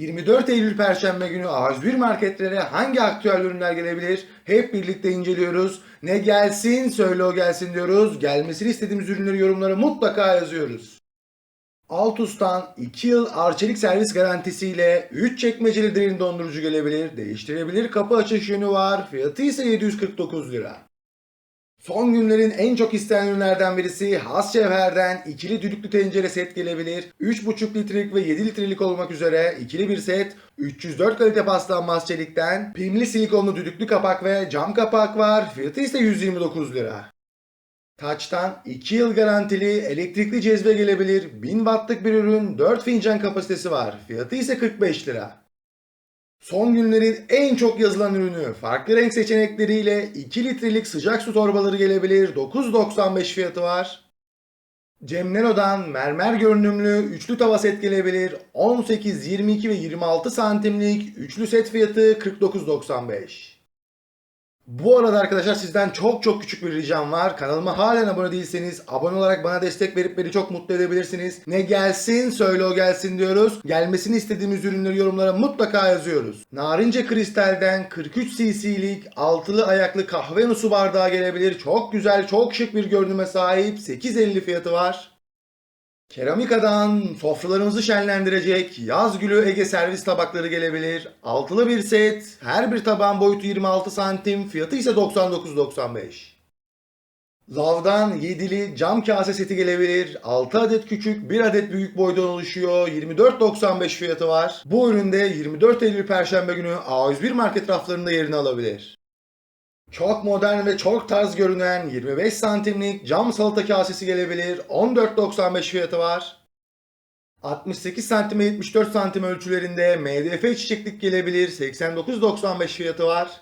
24 Eylül Perşembe günü A101 marketlere hangi aktüel ürünler gelebilir? Hep birlikte inceliyoruz. Ne gelsin söyle o gelsin diyoruz. Gelmesini istediğimiz ürünleri yorumlara mutlaka yazıyoruz. Altus'tan 2 yıl arçelik servis garantisiyle 3 çekmeceli derin dondurucu gelebilir. Değiştirebilir kapı açış yönü var. Fiyatı ise 749 lira. Son günlerin en çok istenen ürünlerden birisi Has Cevher'den ikili düdüklü tencere set gelebilir. 3,5 litrelik ve 7 litrelik olmak üzere ikili bir set. 304 kalite paslanmaz çelikten. Pimli silikonlu düdüklü kapak ve cam kapak var. Fiyatı ise 129 lira. Taç'tan 2 yıl garantili elektrikli cezve gelebilir. 1000 wattlık bir ürün 4 fincan kapasitesi var. Fiyatı ise 45 lira. Son günlerin en çok yazılan ürünü farklı renk seçenekleriyle 2 litrelik sıcak su torbaları gelebilir. 9.95 fiyatı var. Cemnelo'dan mermer görünümlü üçlü tava set gelebilir. 18, 22 ve 26 santimlik üçlü set fiyatı 49.95. Bu arada arkadaşlar sizden çok çok küçük bir ricam var. Kanalıma halen abone değilseniz abone olarak bana destek verip beni çok mutlu edebilirsiniz. Ne gelsin söyle o gelsin diyoruz. Gelmesini istediğimiz ürünleri yorumlara mutlaka yazıyoruz. Narince Kristal'den 43 cc'lik altılı ayaklı kahve su bardağı gelebilir. Çok güzel çok şık bir görünüme sahip 8.50 fiyatı var. Keramikadan sofralarımızı şenlendirecek yaz gülü Ege servis tabakları gelebilir. Altılı bir set, her bir tabağın boyutu 26 santim, fiyatı ise 99.95. Lav'dan 7'li cam kase seti gelebilir. 6 adet küçük, 1 adet büyük boydan oluşuyor. 24.95 fiyatı var. Bu üründe 24 Eylül Perşembe günü A101 market raflarında yerini alabilir. Çok modern ve çok tarz görünen 25 santimlik cam salata kasesi gelebilir. 14.95 fiyatı var. 68 santim ve 74 santim ölçülerinde MDF çiçeklik gelebilir. 89.95 fiyatı var.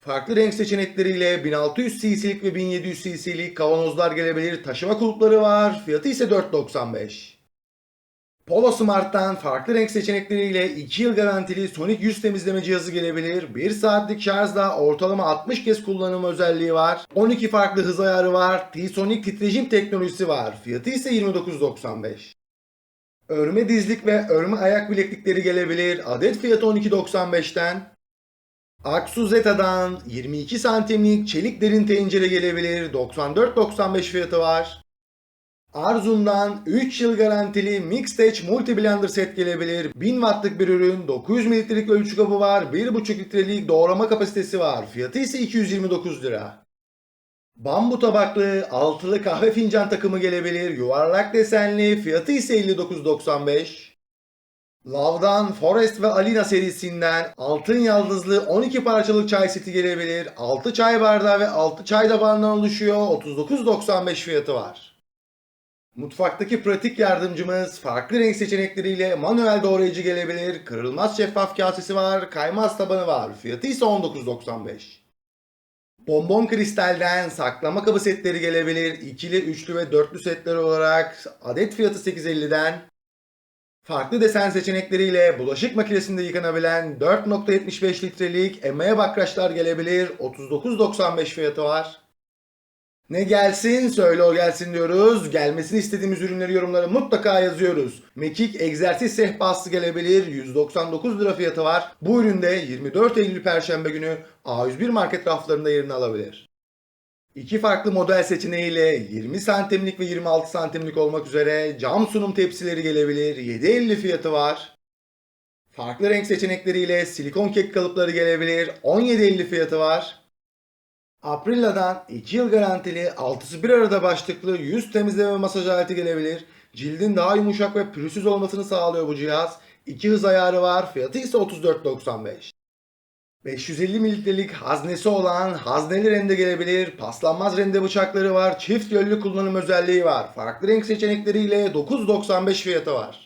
Farklı renk seçenekleriyle 1600 cc'lik ve 1700 cc'lik kavanozlar gelebilir. Taşıma kulpları var. Fiyatı ise 4.95. Polo Smart'tan farklı renk seçenekleriyle 2 yıl garantili Sonic yüz temizleme cihazı gelebilir. 1 saatlik şarjla ortalama 60 kez kullanım özelliği var. 12 farklı hız ayarı var. T-Sonic titreşim teknolojisi var. Fiyatı ise 29.95. Örme dizlik ve örme ayak bileklikleri gelebilir. Adet fiyatı 12.95'ten. Aksu Zeta'dan 22 santimlik çelik derin tencere gelebilir. 94.95 fiyatı var. Arzum'dan 3 yıl garantili Mixtech Multi Blender set gelebilir. 1000 wattlık bir ürün, 900 mililitrelik ölçü kabı var, 1,5 litrelik doğrama kapasitesi var. Fiyatı ise 229 lira. Bambu tabaklı altılı kahve fincan takımı gelebilir. Yuvarlak desenli, fiyatı ise 59.95. Lav'dan Forest ve Alina serisinden altın yaldızlı 12 parçalık çay seti gelebilir. 6 çay bardağı ve 6 çay tabağından oluşuyor. 39.95 fiyatı var. Mutfaktaki pratik yardımcımız farklı renk seçenekleriyle manuel doğrayıcı gelebilir. Kırılmaz şeffaf kasesi var. Kaymaz tabanı var. Fiyatı ise 19.95. Bonbon kristalden saklama kabı setleri gelebilir. İkili, üçlü ve dörtlü setler olarak adet fiyatı 8.50'den. Farklı desen seçenekleriyle bulaşık makinesinde yıkanabilen 4.75 litrelik emeğe bakraçlar gelebilir. 39.95 fiyatı var. Ne gelsin söyle o gelsin diyoruz. Gelmesini istediğimiz ürünleri yorumlara mutlaka yazıyoruz. Mekik egzersiz sehpası gelebilir. 199 lira fiyatı var. Bu üründe 24 Eylül Perşembe günü A101 market raflarında yerini alabilir. İki farklı model seçeneğiyle 20 santimlik ve 26 santimlik olmak üzere cam sunum tepsileri gelebilir. 7.50 fiyatı var. Farklı renk seçenekleriyle silikon kek kalıpları gelebilir. 17.50 fiyatı var. Aprilla'dan 2 yıl garantili 6'sı bir arada başlıklı yüz temizleme masaj aleti gelebilir. Cildin daha yumuşak ve pürüzsüz olmasını sağlıyor bu cihaz. 2 hız ayarı var. Fiyatı ise 34.95. 550 mililitrelik haznesi olan hazneli rende gelebilir. Paslanmaz rende bıçakları var. Çift yönlü kullanım özelliği var. Farklı renk seçenekleriyle 9.95 fiyatı var.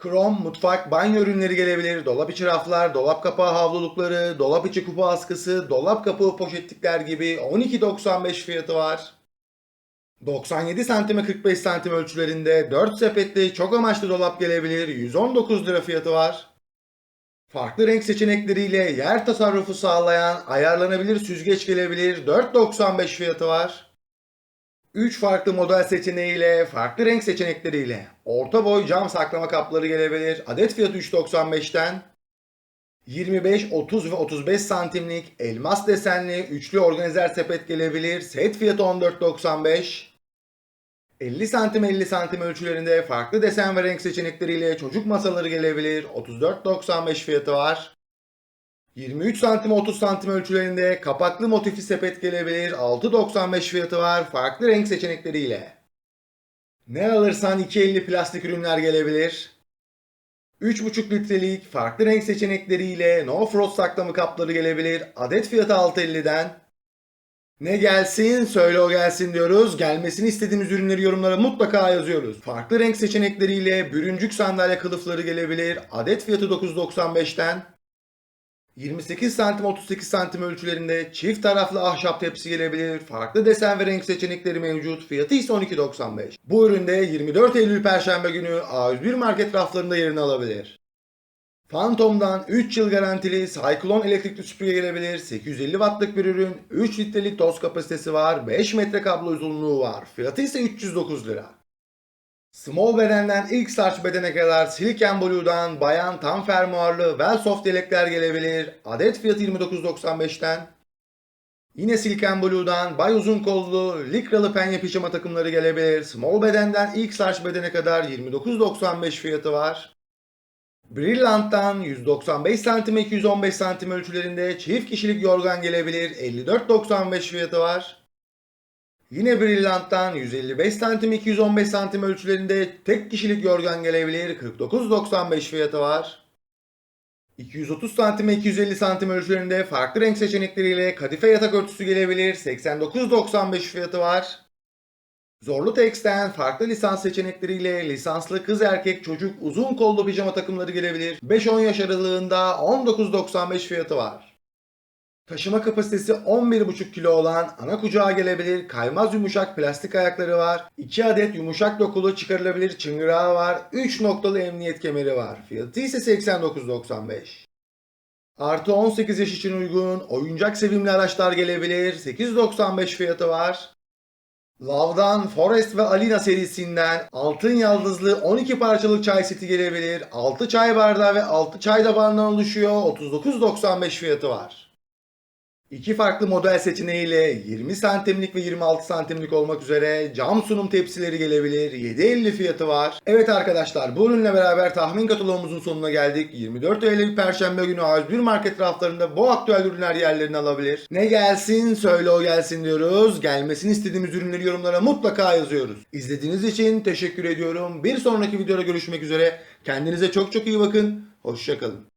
Krom, mutfak, banyo ürünleri gelebilir. Dolap içi raflar, dolap kapağı havlulukları, dolap içi kupa askısı, dolap kapağı poşetlikler gibi 12.95 fiyatı var. 97 santime 45 santim ölçülerinde 4 sepetli çok amaçlı dolap gelebilir. 119 lira fiyatı var. Farklı renk seçenekleriyle yer tasarrufu sağlayan ayarlanabilir süzgeç gelebilir. 4.95 fiyatı var. 3 farklı model seçeneğiyle, farklı renk seçenekleriyle Orta boy cam saklama kapları gelebilir. Adet fiyatı 3.95'ten 25, 30 ve 35 santimlik elmas desenli üçlü organizer sepet gelebilir. Set fiyatı 14.95. 50 santim 50 santim ölçülerinde farklı desen ve renk seçenekleriyle çocuk masaları gelebilir. 34.95 fiyatı var. 23 santim 30 santim ölçülerinde kapaklı motifli sepet gelebilir. 6.95 fiyatı var. Farklı renk seçenekleriyle. Ne alırsan 2.50 plastik ürünler gelebilir. 3.5 litrelik farklı renk seçenekleriyle no frost saklama kapları gelebilir. Adet fiyatı 6.50'den. Ne gelsin söyle o gelsin diyoruz. Gelmesini istediğimiz ürünleri yorumlara mutlaka yazıyoruz. Farklı renk seçenekleriyle bürüncük sandalye kılıfları gelebilir. Adet fiyatı 9.95'ten. 28 santim 38 santim ölçülerinde çift taraflı ahşap tepsi gelebilir. Farklı desen ve renk seçenekleri mevcut. Fiyatı ise 12.95. Bu üründe 24 Eylül Perşembe günü A101 market raflarında yerini alabilir. Phantom'dan 3 yıl garantili Cyclone elektrikli süpürge gelebilir. 850 wattlık bir ürün. 3 litrelik doz kapasitesi var. 5 metre kablo uzunluğu var. Fiyatı ise 309 lira. Small bedenden ilk large bedene kadar Silicon Blue'dan bayan tam fermuarlı Wellsoft yelekler gelebilir. Adet fiyatı 29.95'ten. Yine Silicon Blue'dan bay uzun kollu likralı penye pijama takımları gelebilir. Small bedenden ilk large bedene kadar 29.95 fiyatı var. Brillant'tan 195 cm 215 cm ölçülerinde çift kişilik yorgan gelebilir. 54.95 fiyatı var. Yine Brillant'tan 155 cm 215 cm ölçülerinde tek kişilik yorgan gelebilir. 49.95 fiyatı var. 230 cm 250 cm ölçülerinde farklı renk seçenekleriyle kadife yatak örtüsü gelebilir. 89.95 fiyatı var. Zorlu Tex'ten farklı lisans seçenekleriyle lisanslı kız erkek çocuk uzun kollu pijama takımları gelebilir. 5-10 yaş aralığında 19.95 fiyatı var. Taşıma kapasitesi 11,5 kilo olan ana kucağa gelebilir. Kaymaz yumuşak plastik ayakları var. 2 adet yumuşak dokulu çıkarılabilir çıngırağı var. 3 noktalı emniyet kemeri var. Fiyatı ise 89.95. Artı 18 yaş için uygun oyuncak sevimli araçlar gelebilir. 8.95 fiyatı var. Lav'dan Forest ve Alina serisinden altın yaldızlı 12 parçalık çay seti gelebilir. 6 çay bardağı ve 6 çay tabağından oluşuyor. 39.95 fiyatı var. İki farklı model seçeneğiyle 20 santimlik ve 26 santimlik olmak üzere cam sunum tepsileri gelebilir. 7.50 fiyatı var. Evet arkadaşlar bu ürünle beraber tahmin kataloğumuzun sonuna geldik. 24 Eylül Perşembe günü A101 market raflarında bu aktüel ürünler yerlerini alabilir. Ne gelsin söyle o gelsin diyoruz. Gelmesini istediğimiz ürünleri yorumlara mutlaka yazıyoruz. İzlediğiniz için teşekkür ediyorum. Bir sonraki videoda görüşmek üzere. Kendinize çok çok iyi bakın. Hoşçakalın.